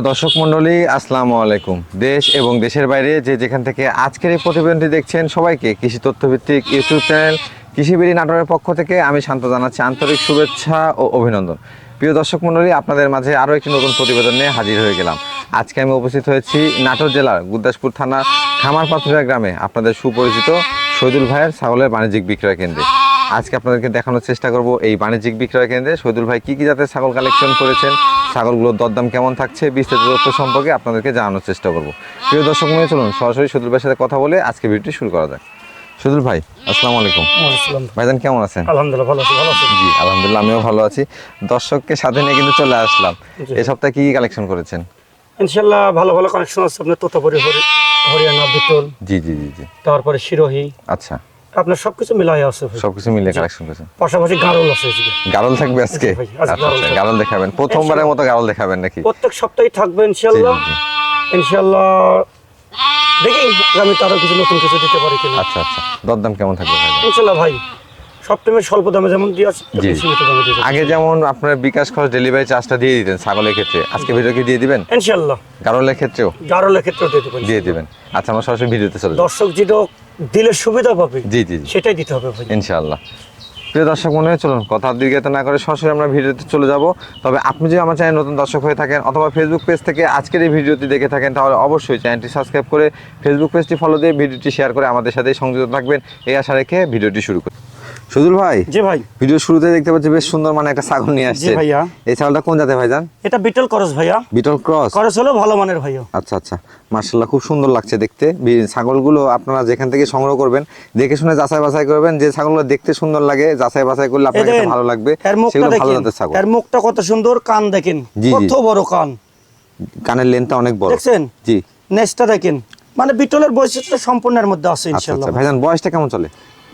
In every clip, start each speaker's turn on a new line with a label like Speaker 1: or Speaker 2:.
Speaker 1: সুপ্রিয় দর্শক মণ্ডলী, আসসালামু আলাইকুম। দেশ এবং দেশের বাইরে যে যেখান থেকে আজকের এই প্রতিবেদনটি দেখছেন সবাইকে কৃষি তথ্যভিত্তিক ইউটিউব চ্যানেল কৃষিবিড়ি নাটোরের পক্ষ থেকে আমি শান্ত জানাচ্ছি আন্তরিক শুভেচ্ছা ও অভিনন্দন। প্রিয় দর্শক মণ্ডলী, আপনাদের মাঝে আরও একটি নতুন প্রতিবেদন নিয়ে হাজির হয়ে গেলাম। আজকে আমি উপস্থিত হয়েছি নাটোর জেলার গুরদাসপুর থানার খামারপাথুরিয়া গ্রামে আপনাদের সুপরিচিত শহীদুল ভাইয়ের ছাগলের বাণিজ্যিক বিক্রয় কেন্দ্রে। আজকে আপনাদেরকে দেখানোর চেষ্টা করব এই বাণিজ্যিক বিক্রয় কেন্দ্রে। শহীদুল ভাই, কী কী জাতের ছাগল কালেকশন করেছেন? ছাগলগুলোর দরদাম কেমন থাকছে বিস্তারিত তথ্য সম্পর্কে আপনাদেরকে জানানোর চেষ্টা করব। প্রিয় দর্শক মনে চলুন সরাসরি শহীদুল ভাইয়ের সাথে কথা বলে আজকে ভিডিওটি শুরু করা যাক। শহীদুল ভাই আসসালামু আলাইকুম।
Speaker 2: আসসালাম।
Speaker 1: ভাইজান কেমন আছেন?
Speaker 2: আলহামদুলিল্লাহ ভালো আছি ভালো আছি।
Speaker 1: জি আলহামদুলিল্লাহ আমিও ভালো আছি। দর্শককে সাথে নিয়ে কিন্তু চলে আসলাম। এই সপ্তাহে কি কি কালেকশন করেছেন?
Speaker 2: ইনশাল্লাহ ভালো ভালো কানেকশন আছে। আপনার তোতাপুরি হরি হরিয়ানা বিটল।
Speaker 1: জি জি জি জি।
Speaker 2: তারপরে শিরোহী।
Speaker 1: আচ্ছা।
Speaker 2: আপনার সবকিছু মিলাই আছে
Speaker 1: সবকিছু মিলিয়ে কালেকশন করেছেন।
Speaker 2: পাশাপাশি গারল আছে
Speaker 1: গারল থাকবে আজকে? আচ্ছা
Speaker 2: গারল
Speaker 1: আচ্ছা
Speaker 2: থাকবে।
Speaker 1: গারল দেখাবেন। প্রথমবারের মতো গারল দেখাবেন নাকি?
Speaker 2: প্রত্যেক সপ্তাহে থাকবে ইনশাল্লাহ। ইনশাল্লাহ দেখি আমি তারও কিছু নতুন কিছু দিতে পারি কিনা।
Speaker 1: আচ্ছা আচ্ছা দরদাম কেমন থাকবে ভাই?
Speaker 2: ইনশাল্লাহ ভাই সবটাইমে স্বল্প দামে যেমন দিয়ে আছে সীমিত দামে দিয়ে
Speaker 1: আগে যেমন আপনার বিকাশ খরচ ডেলিভারি চার্জটা দিয়ে দিতেন ছাগলের ক্ষেত্রে আজকে ভিডিও কি দিয়ে দিবেন?
Speaker 2: ইনশাল্লাহ
Speaker 1: গারলের ক্ষেত্রেও?
Speaker 2: গারলের ক্ষেত্রেও দিয়ে দেবেন।
Speaker 1: দিয়ে দিবেন। আচ্ছা আমরা সরাসরি ভিডিওতে চলে
Speaker 2: দর্শক যেটা দিলে সুবিধা পাবে।
Speaker 1: জি জি
Speaker 2: সেটাই দিতে হবে ভাই।
Speaker 1: ইনশাআল্লাহ। প্রিয় দর্শক মনে হয় চলুন কথা দীর্ঘায়িত না করে সরাসরি আমরা ভিডিওতে চলে যাব। তবে আপনি যদি আমার চ্যানেল নতুন দর্শক হয়ে থাকেন অথবা ফেসবুক পেজ থেকে আজকের এই ভিডিওটি দেখে থাকেন তাহলে অবশ্যই চ্যানেলটি সাবস্ক্রাইব করে ফেসবুক পেজটি ফলো দিয়ে ভিডিওটি শেয়ার করে আমাদের সাথে সংযুক্ত থাকবেন। এই আশা রেখে ভিডিওটি শুরু করি। সুদুল ভাই?
Speaker 2: জি ভাই।
Speaker 1: ভিডিও শুরুতে দেখতে পাচ্ছি বেশ সুন্দর মানে একটা ছাগল নিয়ে আসছে।
Speaker 2: ভাইয়া।
Speaker 1: এই ছাগলটা কোন জাতের ভাইজান?
Speaker 2: এটা বিটল করস ভাইয়া।
Speaker 1: বিটল ক্রস?
Speaker 2: করস হলো ভালো মানের ভাইয়া।
Speaker 1: আচ্ছা আচ্ছা। মার্শাল্লাহ খুব সুন্দর লাগছে দেখতে। ছাগলগুলো আপনারা যেখান থেকে সংগ্রহ করবেন দেখে শুনে যাচাই বাছাই করবেন যে ছাগলগুলো দেখতে সুন্দর লাগে যাচাই বাছাই করলে আপনার কাছে ভালো লাগবে।
Speaker 2: এর মুখটা
Speaker 1: সেগুলো ভালো জাতের ছাগল।
Speaker 2: এর মুখটা কত সুন্দর কান দেখেন।
Speaker 1: জি, জি।
Speaker 2: কত বড় কান।
Speaker 1: কানের লেন্থটা অনেক বড়।
Speaker 2: দেখছেন?
Speaker 1: জি।
Speaker 2: নেসটা দেখেন। মানে বিটলের বৈশিষ্ট্য সম্পূর্ণের মধ্যে আছে
Speaker 1: আচ্ছা আচ্ছা। ভাইজান বয়সটা কেমন চলে?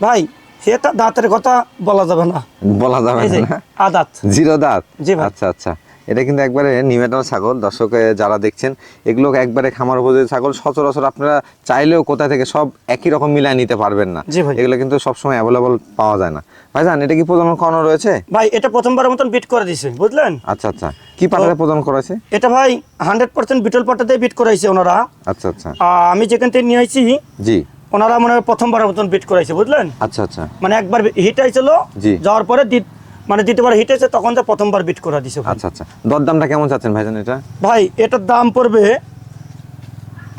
Speaker 2: ভাই সেটা দাঁতের কথা বলা যাবে না।
Speaker 1: বলা যাবে না।
Speaker 2: আদাত।
Speaker 1: জিরো দাঁত?
Speaker 2: জি ভাই।
Speaker 1: আচ্ছা আচ্ছা। এটা কিন্তু একবারে নিমেটাল ছাগল। দর্শক যারা দেখছেন এগুলো একবারে খামার উপযোগী ছাগল। সচরাচর আপনারা চাইলেও কোথা থেকে সব একই রকম মিলায় নিতে পারবেন না।
Speaker 2: জি ভাই।
Speaker 1: এগুলো কিন্তু সবসময় অ্যাভেলেবল পাওয়া যায় না। ভাইজান এটা কি প্রজনন করানো রয়েছে?
Speaker 2: ভাই এটা প্রথমবারের মতন বিট করে দিছে বুঝলেন?
Speaker 1: আচ্ছা আচ্ছা। কি পাঠাতে প্রদান করেছে
Speaker 2: এটা ভাই হান্ড্রেড পার্সেন্ট বিটল পাটাতে বিট করাইছে ওনারা।
Speaker 1: আচ্ছা আচ্ছা।
Speaker 2: আমি যেখান থেকে নিয়ে আইছি
Speaker 1: জি।
Speaker 2: ওনারা মনে হয় প্রথমবারের মতন বিট করাইছে বুঝলেন?
Speaker 1: আচ্ছা আচ্ছা।
Speaker 2: মানে একবার হিট আইছিল। যাওয়ার পরে মানে দ্বিতীয়বার হিট আছে তখন তো প্রথমবার বিট করা দিছে।
Speaker 1: আচ্ছা আচ্ছা। দরদামটা কেমন চাচ্ছেন ভাইজান এটা?
Speaker 2: ভাই এটার দাম পড়বে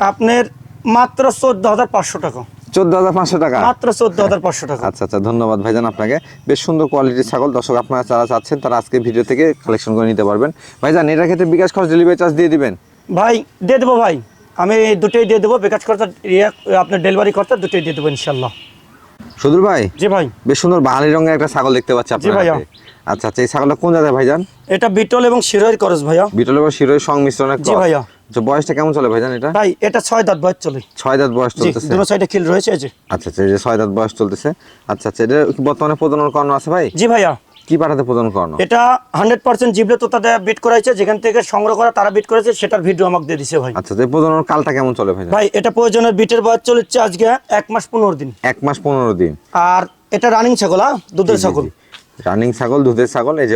Speaker 2: আপনার মাত্র চোদ্দ হাজার পাঁচশো টাকা।
Speaker 1: চোদ্দ হাজার পাঁচশো টাকা?
Speaker 2: মাত্র চোদ্দ হাজার পাঁচশো টাকা।
Speaker 1: আচ্ছা আচ্ছা ধন্যবাদ ভাইজান আপনাকে। বেশ সুন্দর কোয়ালিটির ছাগল দর্শক আপনারা যারা চাচ্ছেন তারা আজকে ভিডিও থেকে কালেকশন করে নিতে পারবেন। ভাইজান এটার ক্ষেত্রে বিকাশ খরচ ডেলিভারি চার্জ দিয়ে দিবেন?
Speaker 2: ভাই দিয়ে দেবো ভাই। আমি দুটোই দিয়ে দেবো বিকাশ খরচা ইয়ে, আপনার ডেলিভারি খরচা দুটোই দিয়ে দেবো ইনশাল্লাহ
Speaker 1: সুদূর ভাই?
Speaker 2: জি ভাই।
Speaker 1: বেশ সুন্দর বাঙালি রঙের একটা ছাগল দেখতে পাচ্ছি আপনার
Speaker 2: ভাইয়া।
Speaker 1: আচ্ছা আচ্ছা এই ছাগলটা কোন জায়গায় ভাইজান?
Speaker 2: এটা বিটল এবং শিরোয়ের খরচ ভাইয়া।
Speaker 1: বিটল এবং শিরোই সংমিশ্রণের
Speaker 2: জি। ভাইয়া।
Speaker 1: আচ্ছা বয়সটা কেমন চলে ভাইজান এটা?
Speaker 2: ভাই এটা ছয় দাঁত বয়স চলে।
Speaker 1: ছয় দাঁত বয়স চলতেছে।
Speaker 2: দুটো সাইডে খিল রয়েছে এই যে।
Speaker 1: আচ্ছা আচ্ছা এই যে ছয় দাঁত বয়স চলতেছে। আচ্ছা আচ্ছা এটা বর্তমানে প্রজনন করানো আছে ভাই?
Speaker 2: জি ভাইয়া।
Speaker 1: কি পাঠাতে প্রদান করানো?
Speaker 2: এটা হান্ড্রেড পার্সেন্ট জিবলে তো তাদের বিট করাইছে যেখান থেকে সংগ্রহ করা তারা বিট করেছে সেটার ভিডিও আমাকে দিয়ে দিছে ভাই।
Speaker 1: আচ্ছা এই প্রজনন কালটা কেমন চলে ভাই?
Speaker 2: ভাই এটা প্রয়োজনের বিটের বয়স চলেছে আজকে এক মাস পনেরো দিন।
Speaker 1: এক মাস পনেরো দিন।
Speaker 2: আর এটা রানিং ছাগল হ্যাঁ? দুধের ছাগল।
Speaker 1: রানিং ছাগল দুধের ছাগল এই যে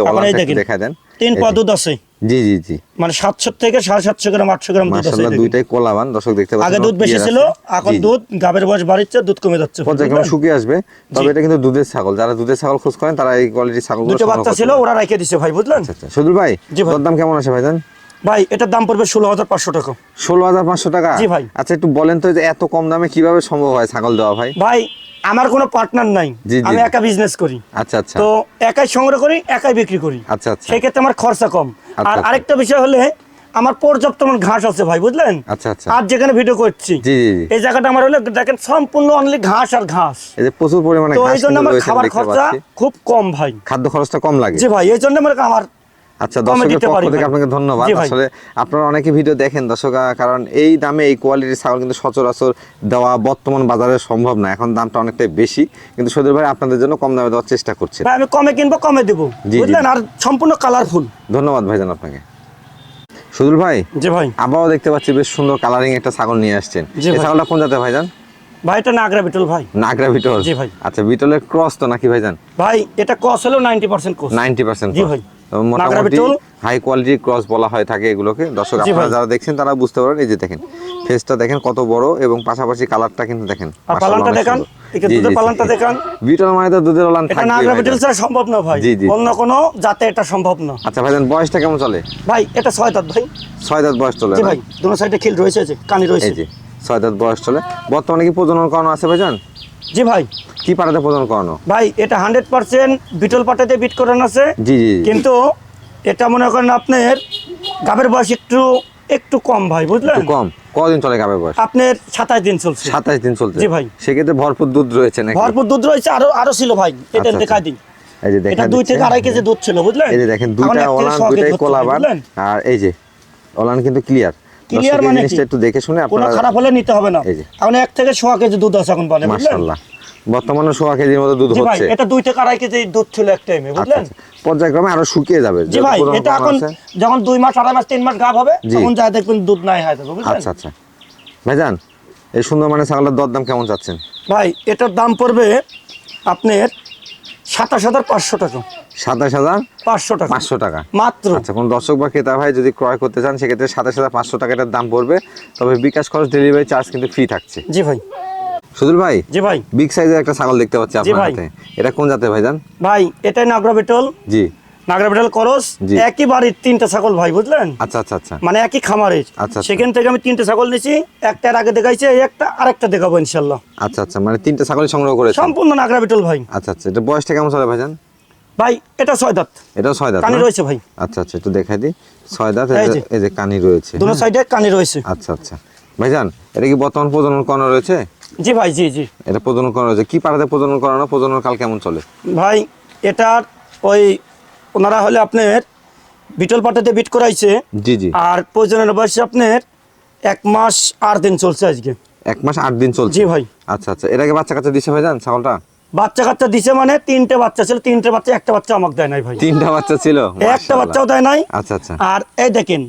Speaker 1: দেখা দেন।
Speaker 2: তিন পা দুধ আছে।
Speaker 1: জি জি জি।
Speaker 2: মানে সাতশো থেকে সাড়ে সাতশো গ্রাম আটশো গ্রাম দুধ আছে
Speaker 1: দুইটাই কোলাবান। দর্শক দেখতে পাচ্ছেন
Speaker 2: আগে দুধ বেশি ছিল এখন। দুধ গাবের বয়স বাড়িচ্ছে দুধ কমে যাচ্ছে।
Speaker 1: পর্যায়ক্রমে শুকিয়ে আসবে। তবে এটা কিন্তু দুধের ছাগল। যারা দুধের ছাগল খোঁজ করেন তারা এই কোয়ালিটির ছাগল
Speaker 2: দুটো বাচ্চা ছিল ওরা রেখে দিছে ভাই বুঝলেন?
Speaker 1: আচ্ছা সুদুল ভাই দাম কেমন আছে ভাইজান?
Speaker 2: ভাই এটার দাম পড়বে ষোলো হাজার পাঁচশো টাকা।
Speaker 1: ষোলো হাজার পাঁচশো টাকা?
Speaker 2: জি ভাই।
Speaker 1: আচ্ছা একটু বলেন তো এত কম দামে কীভাবে সম্ভব হয় ছাগল দেওয়া ভাই?
Speaker 2: ভাই আমার কোনো পার্টনার নাই। আমি একা বিজনেস করি।
Speaker 1: আচ্ছা আচ্ছা।
Speaker 2: তো একাই সংগ্রহ করি একাই বিক্রি করি।
Speaker 1: আচ্ছা আচ্ছা।
Speaker 2: আমার খরচা কম।
Speaker 1: আচ্ছা,
Speaker 2: আর
Speaker 1: আচ্ছা।
Speaker 2: আরেকটা বিষয় হলে আমার পর্যাপ্ত আমার ঘাস আছে ভাই বুঝলেন?
Speaker 1: আচ্ছা আচ্ছা।
Speaker 2: আর যেখানে ভিডিও করছি এই জায়গাটা আমার হলে দেখেন সম্পূর্ণ অনলি ঘাস আর ঘাস।
Speaker 1: এই যে প্রচুর পরিমাণে
Speaker 2: তো এই জন্য আমার খাবার খরচা খুব কম ভাই।
Speaker 1: খাদ্য খরচটা কম লাগে।
Speaker 2: জি ভাই এই জন্য আমার আমার
Speaker 1: আচ্ছা দর্শকের পক্ষ থেকে। আপনাকে ধন্যবাদ। আসলে আপনারা অনেকে ভিডিও দেখেন দর্শক কারণ এই দামে এই কোয়ালিটির ছাগল কিন্তু সচরাচর দেওয়া বর্তমান বাজারে সম্ভব না। এখন দামটা অনেকটাই বেশি। কিন্তু সদর ভাই আপনাদের জন্য কম দামে দেওয়ার চেষ্টা করছে।
Speaker 2: আমি কমে কিনবো কমে দেবো। বুঝলেন? আর সম্পূর্ণ কালারফুল
Speaker 1: ধন্যবাদ ভাইজান আপনাকে। সুদুল ভাই
Speaker 2: জি ভাই।
Speaker 1: আবারও দেখতে পাচ্ছি বেশ সুন্দর কালারিং একটা ছাগল নিয়ে আসছেন। এই
Speaker 2: ভাই।
Speaker 1: ছাগলটা কোন জাতের ভাইজান?
Speaker 2: ভাই এটা নাগরা বিটল ভাই।
Speaker 1: নাগরা বিটল।
Speaker 2: জি ভাই।
Speaker 1: আচ্ছা বিটলের ক্রস তো নাকি ভাইজান?
Speaker 2: ভাই এটা ক্রস হলো নাইনটি পার্সেন্ট কস
Speaker 1: নাইনটি পার্সেন্ট
Speaker 2: জি ভাই।
Speaker 1: মোটামুটি হাই কোয়ালিটি ক্রস বলা হয় থাকে এগুলোকে। দর্শক আপনারা যারা দেখছেন তারা বুঝতে পারেন এই যে দেখেন ফেসটা দেখেন কত বড় এবং পাশাপাশি কালারটা কিন্তু দেখেন।
Speaker 2: পালানটা দেখান। দুধের পালানটা
Speaker 1: জি।
Speaker 2: দেখান।
Speaker 1: বিটল মানে তো দুধের
Speaker 2: বিটেল ছাড়া সম্ভব না ভাই। অন্য কোনো জাতে এটা সম্ভব না।
Speaker 1: আচ্ছা ভাইজান বয়সটা কেমন চলে?
Speaker 2: ভাই এটা ছয় দাঁত ভাই।
Speaker 1: ছয় দাঁত বয়স চলে?
Speaker 2: ভাই। দুটো সাইডে খিল রয়েছে কানি রয়েছে।
Speaker 1: এই যে ছয় দাঁত বয়স চলে। বর্তমানে কি প্রজনন করানো আছে ভাইজান?
Speaker 2: জি ভাই।
Speaker 1: কি পাড়াতে প্রজনন করানো?
Speaker 2: ভাই এটা হান্ড্রেড পার্সেন্ট বিটল পাটাতে বিট করানো আছে।
Speaker 1: জি জি।
Speaker 2: কিন্তু এটা মনে করেন আপনার গাবের বয়স একটু একটু কম ভাই বুঝলেন?
Speaker 1: কম। কদিন চলে গাবে বয়স?
Speaker 2: আপনার সাতাশ দিন চলছে।
Speaker 1: সাতাশ দিন চলছে।
Speaker 2: জি ভাই।
Speaker 1: সেক্ষেত্রে ভরপুর দুধ রয়েছে নাকি?
Speaker 2: ভরপুর দুধ রয়েছে আরও আরও ছিল ভাই। এটা
Speaker 1: আচ্ছা,
Speaker 2: দেখা দিন।
Speaker 1: এই যে
Speaker 2: এটা দুই থেকে আড়াই কেজি দুধ ছিল বুঝলেন?
Speaker 1: এই যে দেখেন দুইটা ওলান দুইটাই কোলাবান। আর এই যে ওলান কিন্তু ক্লিয়ার
Speaker 2: Clear মানে?
Speaker 1: একটু দেখে শুনে
Speaker 2: কোনো খারাপ হলে নিতে হবে না। এখন এক থেকে ছ কেজি দুধ আছে এখন বলে
Speaker 1: মাশাআল্লাহ। বর্তমানে সোয়া কেজির মতো দুধ হচ্ছে।
Speaker 2: এটা দুই থেকে আড়াই কেজি দুধ ছিল এক টাইমে
Speaker 1: আচ্ছা
Speaker 2: বুঝলেন?
Speaker 1: আচ্ছা। পর্যায়ক্রমে আরও শুকিয়ে যাবে
Speaker 2: জি ভাই এটা এখন যখন দুই মাস আড়াই মাস তিন মাস গাভ হবে। তখন যা দেখবেন দুধ নাই হয়ে যাবে বুঝলেন?
Speaker 1: আচ্ছা আচ্ছা। ভাইজান এই সুন্দর মানে ছাগলের দরদাম কেমন চাচ্ছেন?
Speaker 2: ভাই এটার দাম পড়বে আপনার সাতাশ হাজার পাঁচশো টাকা।
Speaker 1: সাতাশ হাজার
Speaker 2: পাঁচশো টাকা।
Speaker 1: পাঁচশো টাকা।
Speaker 2: মাত্র।
Speaker 1: আচ্ছা কোন দর্শক বা ক্রেতা ভাই যদি ক্রয় করতে চান সেক্ষেত্রে সাতাশ হাজার পাঁচশো টাকা এটার দাম পড়বে। তবে বিকাশ খরচ ডেলিভারি চার্জ কিন্তু ফ্রি থাকছে।
Speaker 2: জি ভাই।
Speaker 1: সুদূর ভাই?
Speaker 2: জি ভাই।
Speaker 1: বিগ সাইজের একটা ছাগল দেখতে পাচ্ছি আপনার
Speaker 2: ভাই।
Speaker 1: হাতে। এটা কোন জাতের ভাইজান
Speaker 2: ভাই এটাই নাগরা বেটল
Speaker 1: জি।
Speaker 2: নাগরা বেটল করস। একই বাড়ির তিনটা ছাগল ভাই বুঝলেন?
Speaker 1: আচ্ছা আচ্ছা আচ্ছা।
Speaker 2: মানে একই খামারের
Speaker 1: আচ্ছা, আচ্ছা।
Speaker 2: সেখান থেকে আমি তিনটে ছাগল নিয়েছি একটা আগে দেখাইছে একটা আরেকটা দেখাবো ইনশাল্লাহ
Speaker 1: আচ্ছা আচ্ছা। মানে তিনটা ছাগল সংগ্রহ করেছে
Speaker 2: সম্পূর্ণ নাগরা বেটল ভাই।
Speaker 1: আচ্ছা আচ্ছা। এটা বয়সটা কেমন চলে ভাইজান
Speaker 2: ভাই এটা ছয় দাঁত।
Speaker 1: এটাও ছয় দাঁত
Speaker 2: কানি রয়েছে ভাই।
Speaker 1: আচ্ছা আচ্ছা একটু দেখাই দিই। ছয় দাঁত এই যে- কানি রয়েছে
Speaker 2: দুটো সাইডে কানি রয়েছে।
Speaker 1: আচ্ছা আচ্ছা। ভাইজান এটা কি বর্তমান প্রজনন করানো রয়েছে?
Speaker 2: জি ভাই জি জি।
Speaker 1: এটা প্রজনন করানো রয়েছে। কি পাড়াতে প্রজনন করানো? প্রজনন কাল কেমন চলে?
Speaker 2: ভাই এটার ওই ওনারা হলে আপনার বিটল পাটাতে বিট করাইছে।
Speaker 1: জি জি।
Speaker 2: আর প্রয়োজনের বয়সে আপনার এক মাস আট দিন চলছে আজকে।
Speaker 1: এক মাস আট দিন চলছে?
Speaker 2: জি ভাই।
Speaker 1: আচ্ছা আচ্ছা। আগে বাচ্চা কাচ্চা দিছে ভাইজান ছাগলটা?
Speaker 2: বাচ্চা কাচ্চা দিছে মানে তিনটে বাচ্চা ছিল তিনটে বাচ্চা একটা বাচ্চা আমাকে দেয় নাই ভাই।
Speaker 1: তিনটা বাচ্চা ছিল?
Speaker 2: একটা বাচ্চাও দেয় নাই।
Speaker 1: আচ্ছা আচ্ছা।
Speaker 2: আর এই দেখেন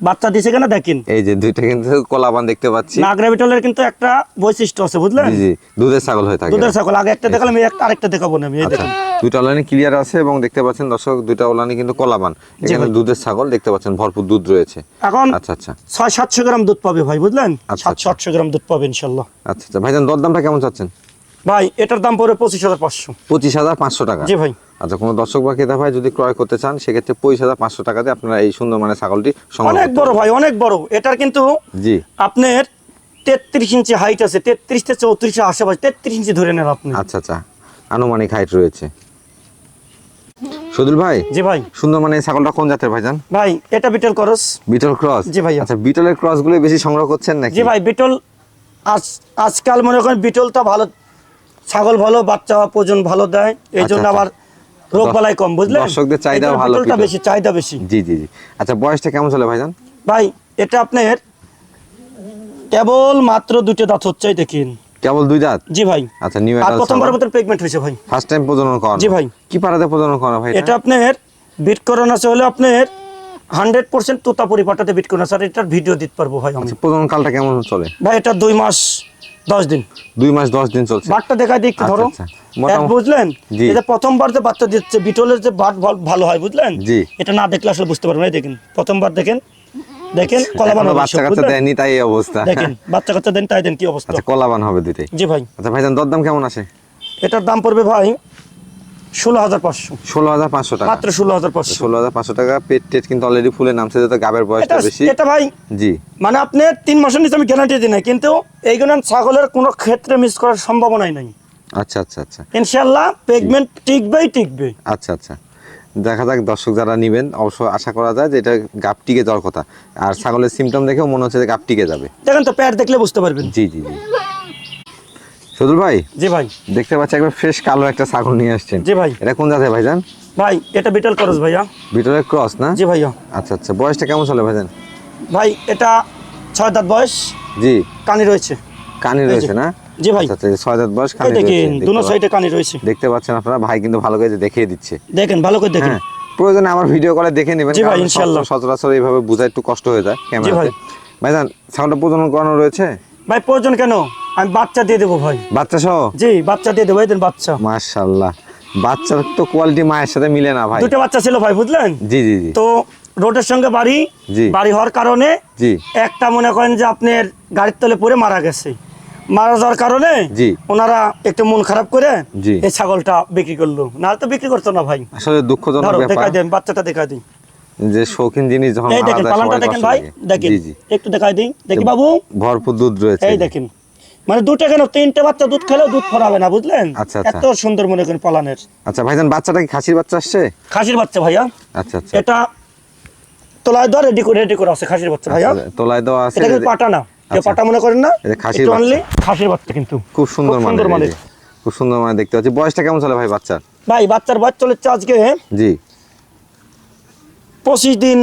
Speaker 2: বাচ্চা দিছে কেন দেখেন।
Speaker 1: এই যে দুইটা কিন্তু কলাবান দেখতে পাচ্ছি।
Speaker 2: নাগরা বিটলের কিন্তু একটা বৈশিষ্ট্য আছে বুঝলেন?
Speaker 1: জি জি দুধের ছাগল হয়ে থাকে।
Speaker 2: দুধের ছাগল আগে একটা দেখালাম এই একটা আরেকটা দেখাবো না আমি এই
Speaker 1: আচ্ছা
Speaker 2: দেখেন।
Speaker 1: দুইটা ওলানি ক্লিয়ার আছে এবং দেখতে পাচ্ছেন দর্শক দুইটা ওলানি কিন্তু কলাবান। এখানে দুধের ছাগল দেখতে পাচ্ছেন ভরপুর দুধ রয়েছে।
Speaker 2: এখন
Speaker 1: আচ্ছা আচ্ছা।
Speaker 2: ছয় সাতশো গ্রাম দুধ পাবে ভাই বুঝলেন?
Speaker 1: আচ্ছা,
Speaker 2: সাতশো
Speaker 1: আচ্ছা।
Speaker 2: আটশো গ্রাম দুধ পাবে ইনশাল্লাহ।
Speaker 1: আচ্ছা আচ্ছা। ভাইজান দরদামটা কেমন চাচ্ছেন?
Speaker 2: ভাই এটার দাম পড়বে পঁচিশ হাজার পাঁচশো।
Speaker 1: পঁচিশ হাজার পাঁচশো টাকা?
Speaker 2: জি ভাই।
Speaker 1: আচ্ছা কোনো দর্শক বা ক্রেতা ভাই যদি ক্রয় করতে চান সেক্ষেত্রে পঁচিশ হাজার পাঁচশো টাকাতে আপনারা এই সুন্দর মানে ছাগলটি
Speaker 2: অনেক বড় ভাই অনেক বড়। এটার কিন্তু
Speaker 1: জি।
Speaker 2: আপনার তেত্রিশ ইঞ্চি হাইট আছে তেত্রিশ থেকে চৌত্রিশে আশেপাশে তেত্রিশ ইঞ্চি ধরে নেন আপনি।
Speaker 1: আচ্ছা আচ্ছা। আনুমানিক হাইট রয়েছে। সদুল ভাই
Speaker 2: জি ভাই।
Speaker 1: সুন্দর মানে ছাগলটা কোন জাতের ভাইজান?
Speaker 2: ভাই এটা বিটল করস।
Speaker 1: Beetle cross?
Speaker 2: জি ভাইয়া।
Speaker 1: আচ্ছা বিটলের ক্রসগুলো বেশি সংগ্রহ করছেন নাকি?
Speaker 2: জি ভাই বিটল আজ আজকাল মনে করেন বিটলটা ভালো ছাগল ভালো বাচ্চা প্রজন ভালো দেয় এই জন্য
Speaker 1: আচ্ছা,
Speaker 2: আবার রোগ বালাই কম বুঝলেন?
Speaker 1: দর্শকদের চাহিদা ভালো
Speaker 2: বেশি চাহিদা বেশি।
Speaker 1: জি জি জি। আচ্ছা বয়সটা কেমন চলে ভাইজান?
Speaker 2: ভাই এটা আপনার কেবল মাত্র দুটো দাঁত হচ্ছে দেখেন।
Speaker 1: কেবল দুই দাঁত?
Speaker 2: জি ভাই।
Speaker 1: আচ্ছা নিউ
Speaker 2: আর প্রথমবার মতো প্রেগনেন্ট হয়েছে ভাই।
Speaker 1: ফার্স্ট টাইম প্রজনন করা
Speaker 2: জি ভাই।
Speaker 1: কি পাড়াতে প্রজনন করানো ভাই
Speaker 2: এটা? আপনার বিট করানো আছে হলে আপনার হান্ড্রেড পার্সেন্ট তোতাপুরি পাটাতে বিট করানো আছে। আর এটার ভিডিও দিতে পারব ভাই আমি।
Speaker 1: আচ্ছা প্রজনন কালটা কেমন চলে?
Speaker 2: ভাই এটা দুই মাস দশ দিন।
Speaker 1: দুই মাস দশ দিন চলছে।
Speaker 2: বাটটা দেখা দিই একটু
Speaker 1: আচ্ছা,
Speaker 2: ধরো।
Speaker 1: আচ্ছা।
Speaker 2: বুঝলেন? এটা প্রথমবার যে বাচ্চা দিচ্ছে বিটলের যে বাট ভাল- ভালো হয় বুঝলেন?
Speaker 1: জি।
Speaker 2: এটা না দেখলে আসলে বুঝতে পারবেন। দেখেন প্রথমবার দেখেন। দেখেন কলাবান হবে
Speaker 1: বাচ্চা কাচ্চা
Speaker 2: বুঝলেন?
Speaker 1: তাই এই অবস্থা।
Speaker 2: দেখেন বাচ্চা কাচ্চা দেন তাই দেন কি অবস্থা?
Speaker 1: আচ্ছা কলাবান হবে দুইটাই।
Speaker 2: জি ভাই।
Speaker 1: আচ্ছা ভাইজান দরদাম কেমন আছে?
Speaker 2: এটার দাম পড়বে ভাই ষোলো হাজার পাঁচশো।
Speaker 1: ষোলো হাজার পাঁচশো টাকা।
Speaker 2: মাত্র ষোলো হাজার পাঁচশো।
Speaker 1: ষোলো হাজার পাঁচশো টাকা পেট টেট কিন্তু অলরেডি ফুলে নামছে যেহেতু গাবের বয়সটা বেশি।
Speaker 2: এটা ভাই
Speaker 1: জি।
Speaker 2: মানে আপনি তিন মাসের নিচে আমি গ্যারান্টি দিই না কিন্তু এইগুলো ছাগলের কোনো ক্ষেত্রে মিস করার সম্ভাবনাই নাই।
Speaker 1: আচ্ছা আচ্ছা আচ্ছা।
Speaker 2: ইনশাল্লাহ পেগমেন্ট টিকবেই টিকবে
Speaker 1: আচ্ছা আচ্ছা। দেখা যাক দর্শক যারা নিবেন অবশ্য আশা করা যায় যে এটা গাপ টিকে যাওয়ার কথা। আর ছাগলের সিমটম দেখেও মনে হচ্ছে যে গাপ টিকে যাবে।
Speaker 2: দেখেন তো প্যাড দেখলে বুঝতে পারবেন।
Speaker 1: জি জি জি। সদুল ভাই?
Speaker 2: জি ভাই।
Speaker 1: দেখতে পাচ্ছি একবার ফ্রেশ কালো একটা ছাগল নিয়ে আসছেন।
Speaker 2: জি ভাই।
Speaker 1: এটা কোন জাতের ভাইজান?
Speaker 2: ভাই এটা বিটল করস ভাইয়া।
Speaker 1: ক্রস না?
Speaker 2: জি ভাইয়া।
Speaker 1: আচ্ছা আচ্ছা বয়সটা কেমন চলে ভাইজান?
Speaker 2: ভাই এটা ছয় দাঁত বয়স।
Speaker 1: জি।
Speaker 2: কানি রয়েছে।
Speaker 1: কানি রয়েছে না?
Speaker 2: জি ভাই।
Speaker 1: আচ্ছা আচ্ছা, ছয় দাঁত বয়স কানি
Speaker 2: দেখেন দুনো সাইডে কানি রয়েছে?
Speaker 1: দেখতে পাচ্ছেন আপনারা ভাই কিন্তু ভালো করে দেখিয়ে দিচ্ছে।
Speaker 2: দেখেন ভালো করে দেখেন।
Speaker 1: হ্যাঁ প্রয়োজনে আমার ভিডিও কলে দেখে নেবেন
Speaker 2: জি ভাই, ইনশাআল্লাহ।
Speaker 1: সচরাচর এইভাবে বোঝা একটু কষ্ট হয়ে যায় ক্যামেরাতে। ভাইজান ছাগলটা প্রজনন করানো রয়েছে?
Speaker 2: ভাই প্রয়োজন কেন? আমি বাচ্চা দিয়ে দেবো ভাই।
Speaker 1: বাচ্চা সহ?
Speaker 2: জি বাচ্চা দিয়ে দেবো এই বাচ্চা।
Speaker 1: মাশাআল্লাহ। বাচ্চার তো কোয়ালিটি মায়ের সাথে মিলে না ভাই।
Speaker 2: দুটো বাচ্চা ছিল ভাই বুঝলেন?
Speaker 1: জি জি জি।
Speaker 2: তো রোডের সঙ্গে বাড়ি
Speaker 1: জি।
Speaker 2: বাড়ি হওয়ার কারণে
Speaker 1: জি।
Speaker 2: একটা মনে করেন যে আপনার গাড়ির তলে পড়ে মারা গেছে। মারা যাওয়ার কারণে
Speaker 1: জি।
Speaker 2: ওনারা একটু মন খারাপ করে
Speaker 1: জি।
Speaker 2: এই ছাগলটা বিক্রি করল। নাহলে তো বিক্রি করতো না ভাই।
Speaker 1: আসলে দুঃখজনক ব্যাপার।
Speaker 2: দেখাই দেন বাচ্চাটা দেখাই দিই।
Speaker 1: যে শৌখিন জিনিস যখন
Speaker 2: এই দেখেন পালানটা দেখেন ভাই। দেখেন। একটু দেখাই দিই। দেখি বাবু।
Speaker 1: ভরপুর দুধ রয়েছে
Speaker 2: এই দেখেন। মানে দুটো কেন? তিনটে বাচ্চা দুধ খেলেও দুধ ফরাবে না বুঝলেন?
Speaker 1: আচ্ছা, আচ্ছা।
Speaker 2: এত সুন্দর মনে করেন পালানের।
Speaker 1: আচ্ছা ভাইজান বাচ্চাটা কি খাসির বাচ্চা আসছে?
Speaker 2: খাসির বাচ্চা ভাইয়া।
Speaker 1: আচ্ছা আচ্ছা।
Speaker 2: এটা তোলায় দেওয়া রেডি করে রেডি করে আছে খাসির বাচ্চা ভাইয়া।
Speaker 1: আচ্ছা, তোলায় দেওয়া আছে।
Speaker 2: এটা কিন্তু পাটা না। যে। পাটা মনে করেন না
Speaker 1: এটা খাসির বাচ্চা।
Speaker 2: খাসির বাচ্চা কিন্তু।
Speaker 1: খুব সুন্দর মানে
Speaker 2: সুন্দর মানের।
Speaker 1: খুব সুন্দর মানে দেখতে পাচ্ছি। বয়সটা কেমন চলে ভাই বাচ্চা
Speaker 2: ভাই বাচ্চার বয়স চলেছে আজকে
Speaker 1: জি।
Speaker 2: পঁচিশ দিন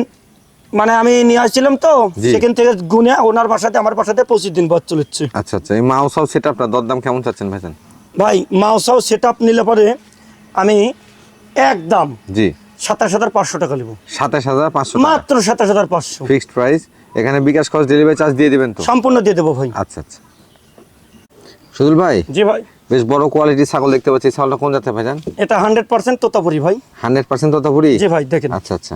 Speaker 2: মানে আমি নিয়ে আসছিলাম তো। সেখান থেকে গুনে ওনার বাসাতে আমার বাসাতে পঁচিশ দিন বয়স চলেছে।
Speaker 1: আচ্ছা আচ্ছা এই মাউস হাউস সেট আপটা দরদাম কেমন চাচ্ছেন ভাইজান?
Speaker 2: ভাই মাউসাও সেট আপ নিলে পরে আমি একদম
Speaker 1: জি।
Speaker 2: সাতাশ হাজার পাঁচশো টাকা নেব।
Speaker 1: সাতাশ হাজার পাঁচশো
Speaker 2: মাত্র সাতাশ হাজার পাঁচশো।
Speaker 1: ফিক্সড প্রাইস এখানে বিকাশ খরচ ডেলিভারি চার্জ দিয়ে দিবেন তো?
Speaker 2: সম্পূর্ণ দিয়ে দেবো ভাই।
Speaker 1: আচ্ছা আচ্ছা। সুদুল ভাই
Speaker 2: জি ভাই।
Speaker 1: বেশ বড় কোয়ালিটির ছাগল দেখতে পাচ্ছি ছাগলটা কোন জাতের ভাইজান?
Speaker 2: এটা হান্ড্রেড পার্সেন্ট তোতাপুরি ভাই।
Speaker 1: Hundred percent Totapuri?
Speaker 2: জি ভাই দেখেন।
Speaker 1: আচ্ছা আচ্ছা।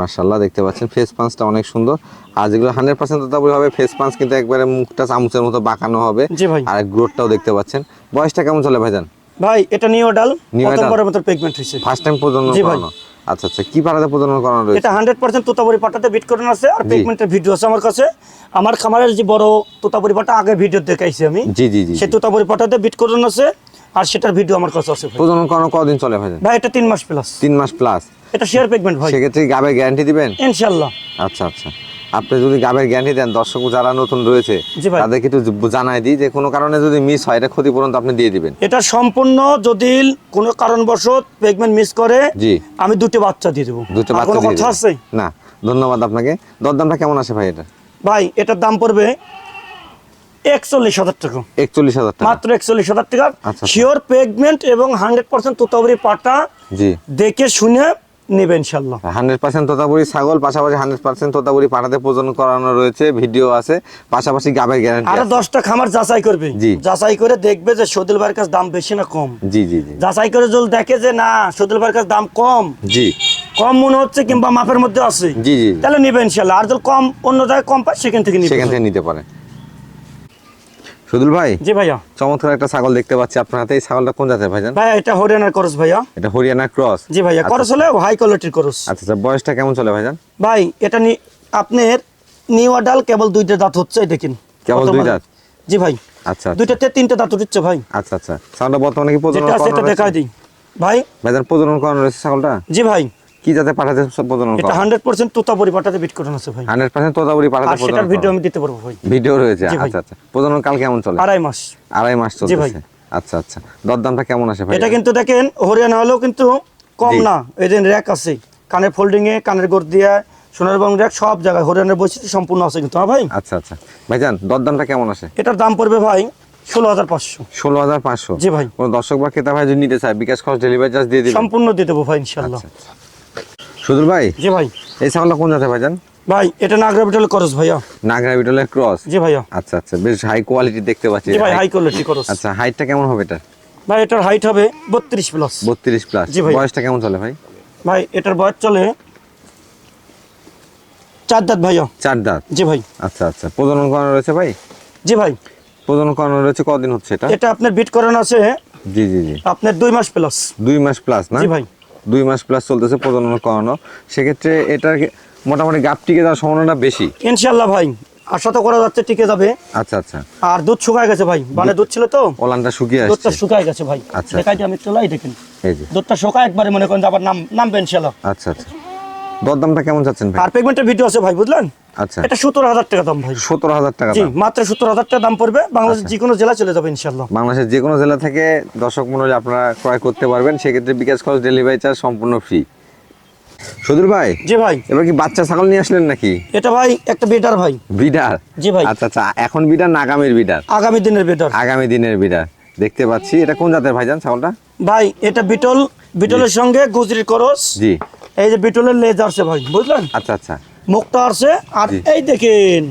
Speaker 1: মার্শাল্লাহ দেখতে পাচ্ছেন। ফেস পাঞ্চটা অনেক সুন্দর। আর যেগুলো হান্ড্রেড পার্সেন্ট তোতাপুরি হবে ফেস পাঞ্চ কিন্তু একবারে মুখটা চামচের মতো বাঁকানো হবে। আর গ্রোথটাও দেখতে পাচ্ছেন। বয়সটা কেমন চলে ভাইজান?
Speaker 2: ভাই এটা নিও ডাল
Speaker 1: নিও
Speaker 2: প্রথম
Speaker 1: ডাল।
Speaker 2: বড় মতো পেগমেন্ট হয়েছে।
Speaker 1: ফার্স্ট টাইম প্রজনন করানো। আচ্ছা আচ্ছা কি পাড়াতে প্রজনন করানো রয়েছে?
Speaker 2: এটা হান্ড্রেড পার্সেন্ট তোতাপুরি পাটাতে বিট করানো আছে আর
Speaker 1: জি।
Speaker 2: পেগমেন্টের ভিডিও আছে আমার কাছে। আমার খামারের যে বড় তোতাপুরি পাটা আগে ভিডিও দেখাইছি আমি।
Speaker 1: জি জি জি
Speaker 2: সেই তোতাপুরি পাটাতে বিট করানো আছে আর সেটার ভিডিও আমার কাছে আছে
Speaker 1: প্রজনন করানো কদিন চলে ভাইজান?
Speaker 2: ভাই এটা তিন মাস প্লাস
Speaker 1: তিন মাস প্লাস
Speaker 2: এটা শেয়ার পেগমেন্ট ভাই।
Speaker 1: সেক্ষেত্রে গাবের গ্যারান্টি দিবেন?
Speaker 2: ইনশাল্লাহ।
Speaker 1: আচ্ছা আচ্ছা। আপনি যদি গাবের গ্যারান্টি দেন দর্শক যারা নতুন রয়েছে তাদেরকে একটু জানাই দিই যে কোনো কারণে যদি মিস হয় এটা ক্ষতিপূরণ আপনি দিয়ে দিবেন।
Speaker 2: এটা সম্পূর্ণ যদি কোনো কারণবশত পেগমেন্ট মিস করে
Speaker 1: জি।
Speaker 2: আমি দুটো বাচ্চা দিয়ে দেবো।
Speaker 1: দুটো বাচ্চা
Speaker 2: কথা আছে?
Speaker 1: না ধন্যবাদ আপনাকে। দরদামটা কেমন আছে ভাই এটা?
Speaker 2: ভাই এটার দাম পড়বে একচল্লিশ হাজার টাকা।
Speaker 1: একচল্লিশ হাজার টাকা।
Speaker 2: মাত্র একচল্লিশ হাজার টাকা।
Speaker 1: আচ্ছা।
Speaker 2: শিওর পেগমেন্ট এবং হান্ড্রেড পার্সেন্ট তোতাবরি পাটা
Speaker 1: জি।
Speaker 2: দেখে শুনে নেবে ইনশাল্লাহ
Speaker 1: হান্ড্রেড পার্সেন্ট তোতাপুরি ছাগল পাশাপাশি হান্ড্রেড পার্সেন্ট তোতাপুরি পাঠাতে প্রজনন করানো রয়েছে ভিডিও আছে পাশাপাশি গাবের গ্যারান্টি
Speaker 2: আরও দশটা খামার যাচাই করবে।
Speaker 1: জি।
Speaker 2: যাচাই করে দেখবে যে সদুল ভাইয়ের কাছে দাম বেশি না কম।
Speaker 1: জি জি জি।
Speaker 2: যাচাই করে যদি দেখে যে না সদুল ভাইয়ের কাছে দাম কম
Speaker 1: জি।
Speaker 2: কম মনে হচ্ছে কিংবা মাপের মধ্যে আছে
Speaker 1: জি জি
Speaker 2: তাহলে নিবে ইনশাল্লাহ আর যদি কম অন্য জায়গায় কম পায় সেখান থেকে
Speaker 1: সেখান থেকে নিতে পারে। সুদুল ভাই?
Speaker 2: জি ভাইয়া।
Speaker 1: চমৎকার একটা ছাগল দেখতে পাচ্ছি আপনার হাতে। এই ছাগলটা কোন জাতের ভাইজান?
Speaker 2: ভাইয়া এটা হরিয়ানার ক্রস ভাইয়া।
Speaker 1: এটা হরিয়ানা ক্রস?
Speaker 2: জি ভাইয়া করস হলে হাই কোয়ালিটির করস।
Speaker 1: আচ্ছা আচ্ছা বয়সটা কেমন চলে ভাইজান?
Speaker 2: ভাই এটা নি আপনার নিউ আডাল কেবল দুইটা দাঁত হচ্ছে এই দেখেন।
Speaker 1: কেবল দুই দাঁত?
Speaker 2: জি ভাই।
Speaker 1: আচ্ছা আচ্ছা।
Speaker 2: দুইটাতে তিনটে দাঁত উঠছে ভাই।
Speaker 1: আচ্ছা আচ্ছা। ছাগলটা বর্তমানে কি প্রজনন করানো
Speaker 2: দেখাই
Speaker 1: রয়েছে?
Speaker 2: দিই। ভাই।
Speaker 1: ভাইজান প্রজনন করানো রয়েছে ছাগলটা?
Speaker 2: জি ভাই।
Speaker 1: কি জাতে পাঠাতে প্রজনন
Speaker 2: এটা
Speaker 1: করা?
Speaker 2: হান্ড্রেড পার্সেন্ট তুতা পরিপাটাতে বিট করানো আছে ভাই।
Speaker 1: হান্ড্রেড পার্সেন্ট তোতাপুরি
Speaker 2: আর
Speaker 1: পাঠাতে
Speaker 2: সেটার
Speaker 1: প্রজনন
Speaker 2: ভিডিও আমি দিতে পারব ভাই।
Speaker 1: ভিডিও রয়েছে? আচ্ছা আচ্ছা। প্রজনন কাল কেমন চলে?
Speaker 2: আড়াই মাস।
Speaker 1: আড়াই মাস
Speaker 2: জি ভাই।
Speaker 1: আচ্ছা আচ্ছা। দরদামটা কেমন আসে ভাই?
Speaker 2: এটা কিন্তু দেখেন হরিয়ানা হলেও কিন্তু কম না। এই যে র্যাক আছে। কানের ফোল্ডিং এ কানের গোড় দিয়ে সোনার বং র্যাক সব জায়গায় হরিয়ানার বৈশিষ্ট্য সম্পূর্ণ আছে কিন্তু হ্যাঁ ভাই?
Speaker 1: আচ্ছা আচ্ছা। ভাইজান দরদামটা কেমন আসে
Speaker 2: এটার দাম পড়বে ভাই ষোলো হাজার পাঁচশো।
Speaker 1: ষোলো হাজার পাঁচশো?
Speaker 2: জি ভাই।
Speaker 1: কোনো দর্শক বা ক্রেতা ভাই যদি নিতে চায় বিকাশ খরচ ডেলিভারি চার্জ দিয়ে দিবেন?
Speaker 2: সম্পূর্ণ দিয়ে দেবো ভাই ইনশাল্লাহ
Speaker 1: আচ্ছা। সুদূর ভাই?
Speaker 2: জি ভাই।
Speaker 1: এই ছাগলটা কোন জাতের ভাইজান?
Speaker 2: ভাই এটা নাগরা বিটল করস ভাইয়া।
Speaker 1: নাগরা বিটলের ক্রস?
Speaker 2: জি ভাইয়া।
Speaker 1: আচ্ছা আচ্ছা বেশ হাই কোয়ালিটি দেখতে পাচ্ছি।
Speaker 2: জি ভাই হাই কোয়ালিটি করস।
Speaker 1: আচ্ছা হাইটটা কেমন হবে এটা
Speaker 2: ভাই এটার হাইট হবে বত্রিশ প্লাস
Speaker 1: বত্রিশ প্লাস
Speaker 2: জি ভাই।
Speaker 1: বয়সটা কেমন চলে ভাই?
Speaker 2: ভাই এটার বয়স চলে চার দাঁত ভাইয়া।
Speaker 1: চার দাঁত?
Speaker 2: জি ভাই।
Speaker 1: আচ্ছা আচ্ছা প্রজনন করানো রয়েছে ভাই?
Speaker 2: জি ভাই।
Speaker 1: প্রজনন করানো রয়েছে কদিন হচ্ছে এটা?
Speaker 2: এটা আপনার বিট করানো আছে
Speaker 1: জি জি জি।
Speaker 2: আপনার দুই মাস প্লাস
Speaker 1: দুই মাস প্লাস না?
Speaker 2: জি ভাই।
Speaker 1: দুই মাস প্লাস চলতেছে প্রজনন করানো। সেক্ষেত্রে এটার মোটামুটি গাপ টিকে যাওয়ার সম্ভাবনা বেশি।
Speaker 2: ইনশাল্লাহ ভাই আশা তো করা যাচ্ছে টিকে যাবে।
Speaker 1: আচ্ছা আচ্ছা।
Speaker 2: আর দুধ শুকায় গেছে ভাই। মানে দুধ ছিল তো?
Speaker 1: ওলানটা শুকিয়ে
Speaker 2: দুধটা শুকায় গেছে ভাই।
Speaker 1: আচ্ছা,
Speaker 2: দেখাই দিই আমি চলাই দেখেন।
Speaker 1: এই যে।
Speaker 2: দুধটা শুকায় একবারে মনে করেন আবার নাম নামবে ইনশাল্লাহ
Speaker 1: আচ্ছা আচ্ছা। দরদামটা কেমন যাচ্ছেন ভাই?
Speaker 2: আর পেগমেন্টের ভিডিও আছে ভাই বুঝলেন?
Speaker 1: আচ্ছা।
Speaker 2: এটা সতেরো হাজার টাকা দাম ভাই।
Speaker 1: সতেরো হাজার টাকা
Speaker 2: জি। মাত্র হাজার টাকা দাম পড়বে। বাংলাদেশের
Speaker 1: আচ্ছা।
Speaker 2: যে কোনো জেলা চলে যাবে ইনশাল্লাহ
Speaker 1: বাংলাদেশের যে কোনো জেলা থেকে দর্শক মন্ডলী আপনারা ক্রয় করতে পারবেন সেক্ষেত্রে বিকাশ খরচ ডেলিভারি চার্জ সম্পূর্ণ ফ্রি ভাই
Speaker 2: জি ভাই।
Speaker 1: এবার কি বাচ্চা ছাগল নিয়ে আসলেন নাকি?
Speaker 2: এটা ভাই একটা বেটার ভাই।
Speaker 1: বিডার
Speaker 2: জি ভাই।
Speaker 1: আচ্ছা আচ্ছা এখন বিডার না আগামীর বিডার
Speaker 2: আগামী দিনের
Speaker 1: আগামী দিনের বিডার দেখতে পাচ্ছি এটা কোন জাতের ভাইজান ছাগলটা?
Speaker 2: ভাই এটা বিটল বিটলের সঙ্গে গুজরির করস।
Speaker 1: জি।
Speaker 2: এই যে বিটলের লেজ আসছে ভাই বুঝলেন?
Speaker 1: আচ্ছা আচ্ছা।
Speaker 2: মুখটা আসছে আর এই দেখেন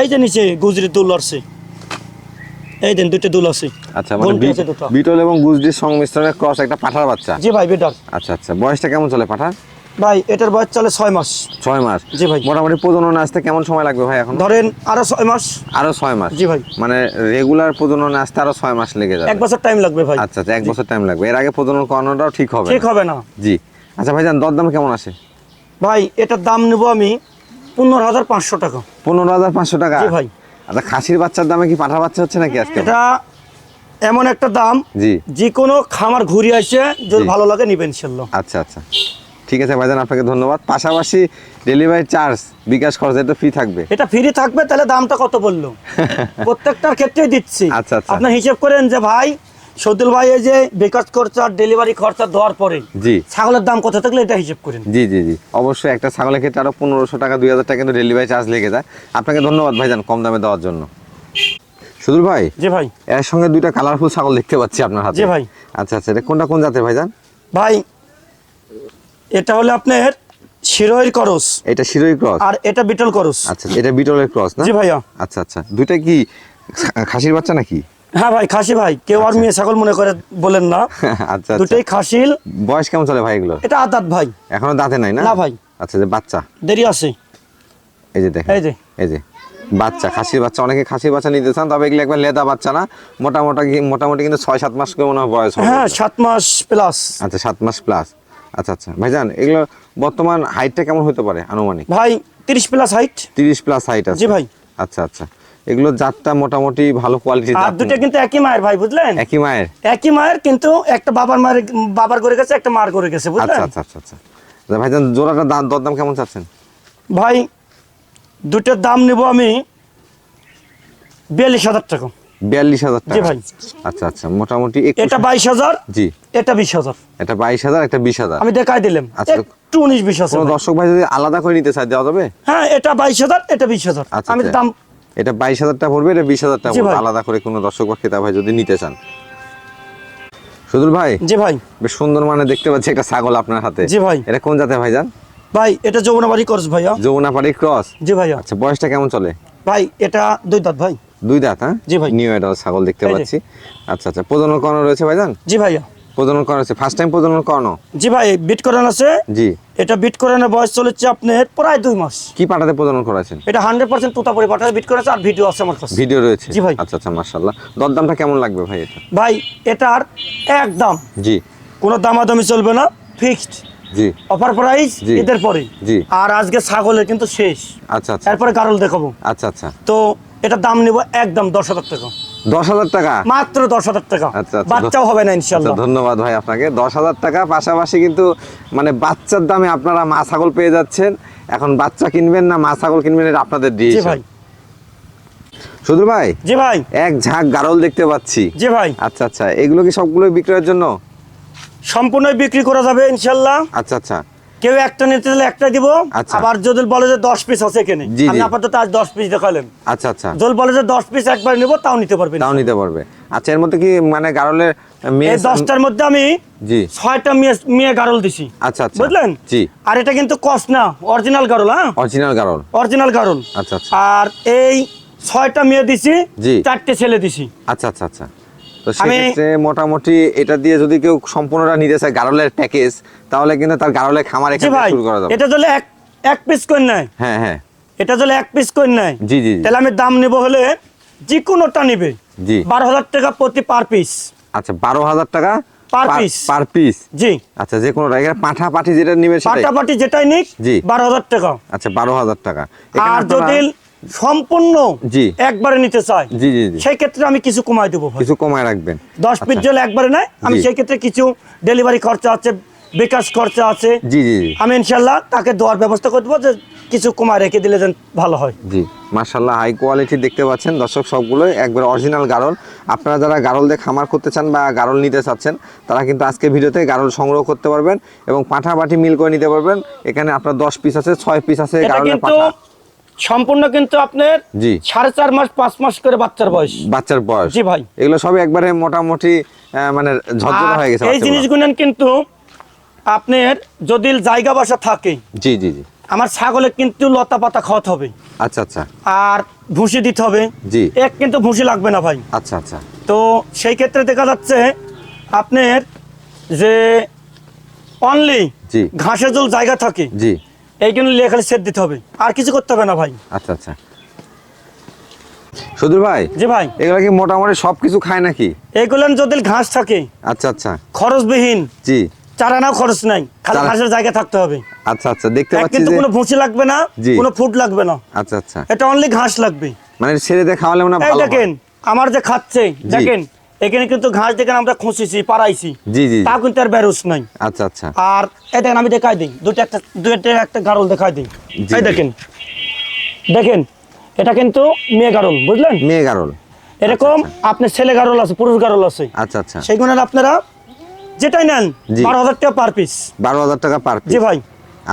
Speaker 2: এই যে নিচে গুজরি দুল আসছে এই দেন দুটো দুল আছে
Speaker 1: আচ্ছা মানে
Speaker 2: আছে
Speaker 1: বিটল এবং গুজডির সংমিশ্রণে ক্রস একটা পাঠার বাচ্চা।
Speaker 2: জি ভাই বেটার
Speaker 1: আচ্ছা আচ্ছা বয়সটা কেমন চলে পাঠার?
Speaker 2: ভাই এটার বয়স চলে ছয় মাস।
Speaker 1: ছয় মাস।
Speaker 2: জি ভাই।
Speaker 1: মোটামুটি প্রজনন আসতে কেমন সময় লাগবে ভাই এখন?
Speaker 2: ধরেন আরও ছয় মাস।
Speaker 1: আরও ছয় মাস।
Speaker 2: জি ভাই।
Speaker 1: মানে রেগুলার প্রজনন আসতে আরও ছয় মাস লেগে যাবে।
Speaker 2: এক বছর টাইম লাগবে ভাই।
Speaker 1: আচ্ছা আচ্ছা এক বছর টাইম লাগবে। এর আগে প্রজনন করানোটাও ঠিক হবে
Speaker 2: ঠিক হবে না।
Speaker 1: জি। আচ্ছা ভাইজান দরদাম কেমন আসে
Speaker 2: ভাই এটার দাম নেব আমি পনেরো হাজার পাঁচশো টাকা।
Speaker 1: পনেরো হাজার পাঁচশো টাকা?
Speaker 2: ভাই।
Speaker 1: আচ্ছা খাসির বাচ্চার দামে কি পাঠা বাচ্চা হচ্ছে নাকি আজকে?
Speaker 2: এটা এমন একটা দাম
Speaker 1: জি।
Speaker 2: যে কোনো খামার ঘুরে আসে যদি ভালো লাগে নিবেন ইনশাল্লাহ
Speaker 1: আচ্ছা আচ্ছা। ঠিক আছে ভাইজান আপনাকে ধন্যবাদ। পাশাপাশি ডেলিভারি চার্জ বিকাশ খরচ এটা ফ্রি থাকবে?
Speaker 2: এটা ফ্রি থাকবে তাহলে দামটা কত বলল? প্রত্যেকটার ক্ষেত্রেই দিচ্ছি।
Speaker 1: আচ্ছা, আচ্ছা।
Speaker 2: আপনার হিসেব করেন যে ভাই সদুল ভাই এই যে বিকাশ খরচা ডেলিভারি খরচা দেওয়ার পরে
Speaker 1: জি।
Speaker 2: ছাগলের দাম কত থাকলে এটা হিসেব করেন?
Speaker 1: জি জি জি। অবশ্যই একটা ছাগলের ক্ষেত্রে আরও পনেরোশো টাকা দুই হাজার টাকা কিন্তু ডেলিভারি চার্জ লেগে যায়। আপনাকে ধন্যবাদ ভাইজান কম দামে দেওয়ার জন্য। সুদূর ভাই?
Speaker 2: জি ভাই।
Speaker 1: এর সঙ্গে দুইটা কালারফুল ছাগল দেখতে পাচ্ছি আপনার হাতে।
Speaker 2: জি ভাই।
Speaker 1: আচ্ছা আচ্ছা এটা কোনটা কোন জাতের ভাইজান?
Speaker 2: ভাই এটা হলো আপনার শিরোয়ের করস।
Speaker 1: এটা শিরোই ক্রস?
Speaker 2: আর এটা বিটল করস।
Speaker 1: আচ্ছা এটা বিটলের ক্রস না?
Speaker 2: জি ভাইয়া।
Speaker 1: আচ্ছা আচ্ছা। দুইটা কি খাসির বাচ্চা নাকি?
Speaker 2: হ্যাঁ ভাই খাসি ভাই কেউ আর মেয়ে ছাগল মনে করে বলেন না।
Speaker 1: আচ্ছা আচ্ছা।
Speaker 2: দুটোই খাসিল।
Speaker 1: বয়স কেমন চলে ভাই এগুলো?
Speaker 2: এটা আদাত ভাই।
Speaker 1: এখনও দাঁতে নাই না?
Speaker 2: না ভাই।
Speaker 1: আচ্ছা যে বাচ্চা?
Speaker 2: দেরি আছে।
Speaker 1: এই যে দেখেন।
Speaker 2: এই যে।
Speaker 1: এই যে। বাচ্চা খাসির বাচ্চা। অনেকে খাসির বাচ্চা নিতে চান তবে এগুলো একবার লেদা বাচ্চা না। মোটামুটি মোটামুটি কিন্তু ছয় সাত মাস করে মনে হয় বয়স হবে।
Speaker 2: হ্যাঁ সাত মাস প্লাস
Speaker 1: আচ্ছা সাত মাস প্লাস আচ্ছা আচ্ছা। ভাইজান এগুলো বর্তমান হাইটটা কেমন হতে পারে আনুমানিক?
Speaker 2: ভাই তিরিশ প্লাস হাইট
Speaker 1: তিরিশ প্লাস হাইট আছে।
Speaker 2: জি ভাই।
Speaker 1: আচ্ছা আচ্ছা। এগুলো জাতটা মোটামুটি ভালো কোয়ালিটির
Speaker 2: আর দুটো কিন্তু। একই মায়ের ভাই বুঝলেন?
Speaker 1: একই মায়ের।
Speaker 2: একই মায়ের কিন্তু একটা বাবার মায়ের বাবার করে গেছে একটা মার করে গেছে
Speaker 1: আচ্ছা
Speaker 2: বুঝলেন?
Speaker 1: আচ্ছা আচ্ছা আচ্ছা আচ্ছা, ভাইজান জোড়াটা দাম দরদাম কেমন চাচ্ছেন?
Speaker 2: ভাই দুটোর দাম নেব আমি বিয়াল্লিশ হাজার টাকা।
Speaker 1: বিয়াল্লিশ হাজার টাকা?
Speaker 2: জি ভাই।
Speaker 1: আচ্ছা আচ্ছা মোটামুটি
Speaker 2: এটা বাইশ হাজার
Speaker 1: জি।
Speaker 2: এটা বিশ হাজার।
Speaker 1: এটা বাইশ হাজার একটা বিশ হাজার।
Speaker 2: আমি দেখাই দিলাম।
Speaker 1: আচ্ছা।
Speaker 2: একটু উনিশ বিশ আছে
Speaker 1: দর্শক ভাই যদি আলাদা করে নিতে চাই দেওয়া যাবে?
Speaker 2: হ্যাঁ এটা বাইশ হাজার এটা বিশ হাজার।
Speaker 1: আচ্ছা
Speaker 2: আমি
Speaker 1: আচ্ছা।
Speaker 2: দাম
Speaker 1: এটা বাইশ হাজার টাকা পড়বে এটা বিশ হাজার টাকা পড়বে। আলাদা করে কোনো দর্শক বা ক্রেতা ভাই যদি নিতে চান। সুদূর ভাই
Speaker 2: জি ভাই।
Speaker 1: বেশ সুন্দর মানে দেখতে পাচ্ছি একটা ছাগল আপনার হাতে।
Speaker 2: জি ভাই।
Speaker 1: এটা কোন জাতের ভাইজান
Speaker 2: ভাই এটা যমুনাবাড়ি করস ভাইয়া।
Speaker 1: যমুনাপাড়ি ক্রস?
Speaker 2: জি ভাইয়া।
Speaker 1: আচ্ছা বয়সটা কেমন চলে?
Speaker 2: ভাই এটা দুই দাঁত ভাই।
Speaker 1: দুই দাঁত হ্যাঁ?
Speaker 2: জি ভাই।
Speaker 1: নিউ এটা ছাগল দেখতে পাচ্ছি। আচ্ছা আচ্ছা প্রজনন করানো রয়েছে ভাইজান
Speaker 2: জি ভাইয়া।
Speaker 1: প্রজনন করানো রয়েছে ফার্স্ট টাইম প্রজনন করানো?
Speaker 2: জি ভাই বিট করান আছে।
Speaker 1: জি।
Speaker 2: এটা বিট করানোর বয়স চলেছে আপনার প্রায় দুই মাস।
Speaker 1: কি পাটাতে প্রজনন করাছেন
Speaker 2: এটা হান্ড্রেড পার্সেন্ট তোতাপুরি পাঠায় বিট করেছে আর ভিডিও আছে আমার কাছে।
Speaker 1: ভিডিও রয়েছে?
Speaker 2: জি ভাই।
Speaker 1: আচ্ছা আচ্ছা মার্শাল্লাহ দরদামটা কেমন লাগবে ভাই এটা?
Speaker 2: ভাই এটার একদম
Speaker 1: জি।
Speaker 2: কোনো দামাদামি চলবে না ফিক্সড
Speaker 1: জি।
Speaker 2: অফার প্রাইস এদের পরে।
Speaker 1: জি।
Speaker 2: আর আজকে ছাগলের কিন্তু শেষ।
Speaker 1: আচ্ছা আচ্ছা।
Speaker 2: এরপরে গারল দেখাবো।
Speaker 1: আচ্ছা আচ্ছা।
Speaker 2: তো এটা দাম নেব একদম দশ হাজার টাকা।
Speaker 1: দশ হাজার টাকা?
Speaker 2: মাত্র দশ হাজার টাকা।
Speaker 1: আচ্ছা, আচ্ছা।
Speaker 2: বাচ্চাও হবে না
Speaker 1: আচ্ছা
Speaker 2: ইনশাল্লাহ
Speaker 1: ধন্যবাদ ভাই আপনাকে। দশ হাজার টাকা পাশাপাশি কিন্তু মানে বাচ্চার দামে আপনারা মা ছাগল পেয়ে যাচ্ছেন। এখন বাচ্চা কিনবেন না মা ছাগল কিনবেন এটা আপনাদের দিয়ে
Speaker 2: ভাই।
Speaker 1: শুধু ভাই?
Speaker 2: জি ভাই।
Speaker 1: এক ঝাঁক গারল দেখতে পাচ্ছি।
Speaker 2: জি ভাই।
Speaker 1: আচ্ছা আচ্ছা এগুলো কি সবগুলো বিক্রয়ের জন্য?
Speaker 2: সম্পূর্ণ বিক্রি করা যাবে ইনশাল্লাহ
Speaker 1: আচ্ছা আচ্ছা।
Speaker 2: কেউ একটা নিতে চাইলে একটা দিব
Speaker 1: আচ্ছা।
Speaker 2: আবার যদি বলে যে দশ পিস আছে এখানে আমি আপাতত আজ দশ পিস দেখালেন
Speaker 1: আচ্ছা আচ্ছা।
Speaker 2: যদি বলে যে দশ পিস একবার নিব তাও নিতে পারবেন
Speaker 1: তাও নিতে পারবে। আচ্ছা এর মধ্যে কি মানে গারলের মেয়ে
Speaker 2: এই দশটার মধ্যে আমি
Speaker 1: জি।
Speaker 2: ছয়টা মেয়ে মেয়ে গারল দিছি।
Speaker 1: আচ্ছা আচ্ছা।
Speaker 2: বুঝলেন?
Speaker 1: জি।
Speaker 2: আর এটা কিন্তু কস না অরিজিনাল গারল হ্যাঁ?
Speaker 1: অরিজিনাল গারল।
Speaker 2: অরিজিনাল গারল।
Speaker 1: আচ্ছা আচ্ছা।
Speaker 2: আর এই ছয়টা মেয়ে দিছি
Speaker 1: জি।
Speaker 2: চারটে ছেলে দিছি।
Speaker 1: আচ্ছা আচ্ছা আচ্ছা। তো সেক্ষেত্রে মোটামুটি এটা দিয়ে যদি কেউ সম্পূর্ণটা নিতে চায় গারলের প্যাকেজ তাহলে কিন্তু তার গারলের খামার এখানে শুরু করা যাবে।
Speaker 2: এটা যদি এক এক পিস করে নেয়।
Speaker 1: হ্যাঁ হ্যাঁ।
Speaker 2: এটা যদি এক পিস করে নেয়।
Speaker 1: জি জি।
Speaker 2: তাহলে আমি দাম নেব হলে যে কোনোটা নিবে।
Speaker 1: জি।
Speaker 2: বারো হাজার টাকা প্রতি পার পিস
Speaker 1: আচ্ছা বারো হাজার টাকা
Speaker 2: Per piece।
Speaker 1: পার পিস
Speaker 2: জি।
Speaker 1: আচ্ছা যে কোনো এখানে পাঠা পাঠি যেটা নিবে সেটাই?
Speaker 2: পাটাপাটি যেটাই নিক
Speaker 1: জি।
Speaker 2: বারো হাজার টাকা।
Speaker 1: আচ্ছা বারো হাজার টাকা।
Speaker 2: আর যদি সম্পূর্ণ
Speaker 1: জি।
Speaker 2: একবারে নিতে চায়।
Speaker 1: জি জি
Speaker 2: সেই ক্ষেত্রে আমি কিছু কমাই দেবো
Speaker 1: কিছু কমায় রাখবেন।
Speaker 2: দশ পিস
Speaker 1: আচ্ছা।
Speaker 2: জল একবারে নেয় আমি সেই ক্ষেত্রে কিছু ডেলিভারি খরচা আছে বিকাশ খরচা আছে।
Speaker 1: জি জি
Speaker 2: আমি ইনশাল্লাহ তাকে দেওয়ার ব্যবস্থা করে দেবো যে কিছু কমায় রেখে দিলে যেন ভালো হয়।
Speaker 1: জি। মার্শাল্লাহ হাই কোয়ালিটি দেখতে পাচ্ছেন দর্শক সবগুলোই একবার অরিজিনাল গারল। আপনারা যারা গারল দিয়ে খামার করতে চান বা গারল নিতে চাচ্ছেন তারা কিন্তু আজকে ভিডিওতে গারল সংগ্রহ করতে পারবেন এবং পাঠা পাঠি মিল করে নিতে পারবেন। এখানে আপনার দশ পিস আছে ছয় পিস আছে গারলের পাঠা।
Speaker 2: সম্পূর্ণ কিন্তু আপনার
Speaker 1: জি।
Speaker 2: সাড়ে চার মাস পাঁচ মাস করে বাচ্চার বয়স
Speaker 1: বাচ্চার বয়স
Speaker 2: জি ভাই।
Speaker 1: এগুলো সবই একবারে মোটামুটি মানে ঝরঝরে হয়ে গেছে
Speaker 2: এই। জিনিসগুলো কিন্তু আপনার যদি জায়গা বাসা থাকে
Speaker 1: জি জি জি
Speaker 2: আমার ছাগলে কিন্তু লতা পাতা খাওয়াতে হবে
Speaker 1: আচ্ছা আচ্ছা
Speaker 2: আর ভুসি দিতে হবে
Speaker 1: জি।
Speaker 2: এক কিন্তু ভুসি লাগবে না ভাই
Speaker 1: আচ্ছা আচ্ছা
Speaker 2: তো সেই ক্ষেত্রে দেখা যাচ্ছে আপনার যে অনলি
Speaker 1: জি।
Speaker 2: ঘাসের জল জায়গা থাকে
Speaker 1: জি
Speaker 2: সেট দিতে হবে। আর কিছু করতে হবে না ভাই।
Speaker 1: আচ্ছা আচ্ছা। সুধীর ভাই
Speaker 2: জি ভাই।
Speaker 1: এগুলা কি মোটামুটি খায় নাকি?
Speaker 2: এইগুলো যদি ঘাস থাকে
Speaker 1: আচ্ছা আচ্ছা।
Speaker 2: খরচবিহীন
Speaker 1: জি।
Speaker 2: চারানাও খরচ নাই খালি ঘাসের জায়গা থাকতে হবে।
Speaker 1: আচ্ছা আচ্ছা দেখতে পাচ্ছি
Speaker 2: কিন্তু
Speaker 1: যে
Speaker 2: কোনো ভুসি লাগবে না কোনো ফুড লাগবে না।
Speaker 1: আচ্ছা আচ্ছা।
Speaker 2: এটা অনলি ঘাস লাগবে।
Speaker 1: মানে ছেড়ে দিয়ে খাওয়ালে মনে ভালো
Speaker 2: দেখেন আমার যে খাচ্ছে দেখেন এখানে কিন্তু ঘাস দেখেন আমরা খুঁজেছি পাড়াইছি
Speaker 1: জি জি
Speaker 2: তা কিন্তু আর বেরোস নাই।
Speaker 1: আচ্ছা আচ্ছা।
Speaker 2: আর এই দেখেন আমি দেখাই দিই। দুটো একটা দুটো একটা গারল দেখাই দিই। এই দেখেন। দেখেন এটা কিন্তু মেয়ে গারল বুঝলেন?
Speaker 1: মেয়ে গারল।
Speaker 2: এরকম আপনার ছেলে গারল আছে পুরুষ গারল আছে।
Speaker 1: আচ্ছা আচ্ছা।
Speaker 2: সেইগুলোর আপনারা যেটাই নেন। বারো হাজার টাকা পার পিস
Speaker 1: বারো হাজার টাকা পার
Speaker 2: জি ভাই।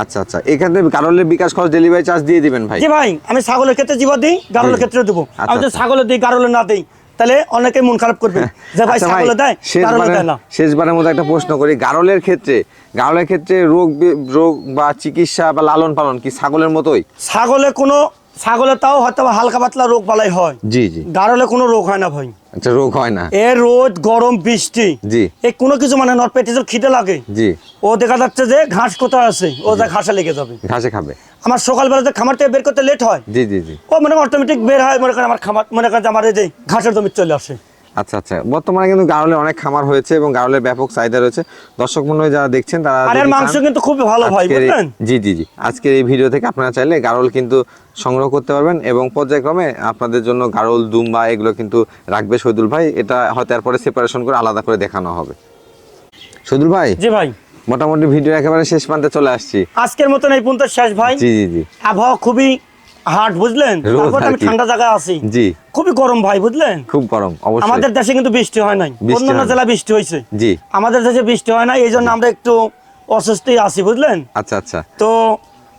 Speaker 1: আচ্ছা আচ্ছা। এখানে গারলের বিকাশ খরচ ডেলিভারি চার্জ দিয়ে দিবেন ভাই?
Speaker 2: জি ভাই আমি ছাগলের ক্ষেত্রে জীবা দিই গারলের ক্ষেত্রে দেবো।
Speaker 1: আচ্ছা,
Speaker 2: আমি যদি
Speaker 1: আচ্ছা।
Speaker 2: ছাগলের দিই গারলে না দিই তাহলে অনেকে মন খারাপ করবে। যে ভাই
Speaker 1: আচ্ছা
Speaker 2: ছাগলে দেয় গারলে দেয় না।
Speaker 1: শেষবারের মতো একটা প্রশ্ন করি। গারলের ক্ষেত্রে গারলের ক্ষেত্রে রোগ রোগ বা চিকিৎসা বা লালন পালন কি ছাগলের মতোই?
Speaker 2: ছাগলে কোনো ছাগলে তাও হয়তো হালকা পাতলা রোগ বালাই হয়।
Speaker 1: জি জি।
Speaker 2: গারলে কোনো রোগ হয় না ভাই।
Speaker 1: আচ্ছা রোগ হয় না।
Speaker 2: এ রোদ গরম বৃষ্টি।
Speaker 1: জি।
Speaker 2: এই কোনো কিছু মানে নট পেটিসের খিদে লাগে।
Speaker 1: জি।
Speaker 2: ও দেখা যাচ্ছে যে ঘাস কোথায় আছে? ও যা ঘাসে লেগে যাবে।
Speaker 1: ঘাসে খাবে।
Speaker 2: আমার সকালবেলা যে খামার থেকে বের করতে লেট হয়
Speaker 1: জি জি জি।
Speaker 2: ও মানে অটোমেটিক বের হয় মনে করেন আমার খামার মনে করেন আমার এই যে ঘাসের জমি চলে আসে।
Speaker 1: আচ্ছা আচ্ছা। বর্তমানে কিন্তু গারলের অনেক খামার হয়েছে এবং গারলের ব্যাপক চাহিদা রয়েছে। দর্শক মন্ডলী যারা দেখছেন তারা
Speaker 2: আর মাংস কিন্তু খুব ভালো ভাই বুঝলেন?
Speaker 1: জি জি জি। আজকের এই ভিডিও থেকে আপনারা চাইলে গারল কিন্তু সংগ্রহ করতে পারবেন এবং পর্যায়ক্রমে আপনাদের জন্য গারল দুম্বা এগুলো কিন্তু রাখবে শহীদুল ভাই। এটা হয়তো এরপরে সেপারেশন করে আলাদা করে দেখানো হবে। শহীদুল ভাই
Speaker 2: জি ভাই।
Speaker 1: মোটামুটি ভিডিও একেবারে শেষ প্রান্তে চলে আসছি।
Speaker 2: আজকের মতন এই পর্যন্ত শেষ ভাই।
Speaker 1: জি জি জি।
Speaker 2: আবহাওয়া খুবই হার্ড বুঝলেন? তারপর আমি ঠান্ডা জায়গায় আছি।
Speaker 1: জি।
Speaker 2: খুবই গরম ভাই বুঝলেন?
Speaker 1: খুব গরম অবশ্যই।
Speaker 2: আমাদের দেশে কিন্তু বৃষ্টি হয় নাই। অন্যান্য জেলা বৃষ্টি হয়েছে।
Speaker 1: জি।
Speaker 2: আমাদের দেশে বৃষ্টি হয় না এই জন্য আমরা একটু অসুস্থই আছি বুঝলেন?
Speaker 1: আচ্ছা আচ্ছা।
Speaker 2: তো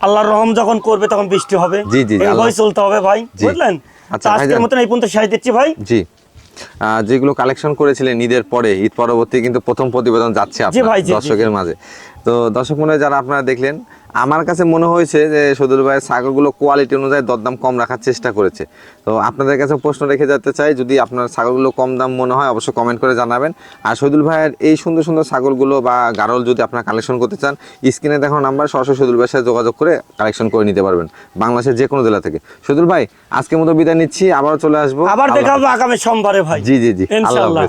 Speaker 2: আল্লাহর রহম যখন করবে তখন বৃষ্টি হবে।
Speaker 1: জি, জি,
Speaker 2: এইভাবে চলতে হবে ভাই বুঝলেন?
Speaker 1: আচ্ছা,
Speaker 2: আজকের মতন এই পর্যন্ত শেষ দিচ্ছি ভাই।
Speaker 1: জি। যেগুলো কালেকশন করেছিলেন ঈদের পরে ঈদ পরবর্তী কিন্তু প্রথম প্রতিবেদন যাচ্ছে আপনার দর্শকের মাঝে। তো দর্শক মনে যারা আপনারা দেখলেন আমার কাছে মনে হয়েছে যে সদুল ভাইয়ের ছাগলগুলো কোয়ালিটি অনুযায়ী দরদাম কম রাখার চেষ্টা করেছে। তো আপনাদের কাছে প্রশ্ন রেখে যেতে চাই যদি আপনার ছাগলগুলো কম দাম মনে হয় অবশ্যই কমেন্ট করে জানাবেন। আর সদুল ভাইয়ের এই সুন্দর সুন্দর ছাগলগুলো বা গারল যদি আপনারা কালেকশন করতে চান স্ক্রিনে দেখানো নাম্বার সরাসরি সদুল ভাইয়ের সাথে যোগাযোগ করে কালেকশন করে নিতে পারবেন বাংলাদেশের যে কোনো জেলা থেকে। সদুল ভাই আজকের মতো বিদায় নিচ্ছি আবারও চলে আসব।
Speaker 2: আবার দেখা হবে আগামী সোমবারে ভাই।
Speaker 1: জি জি জি আল্লাহ
Speaker 2: ইনশাআল্লাহ।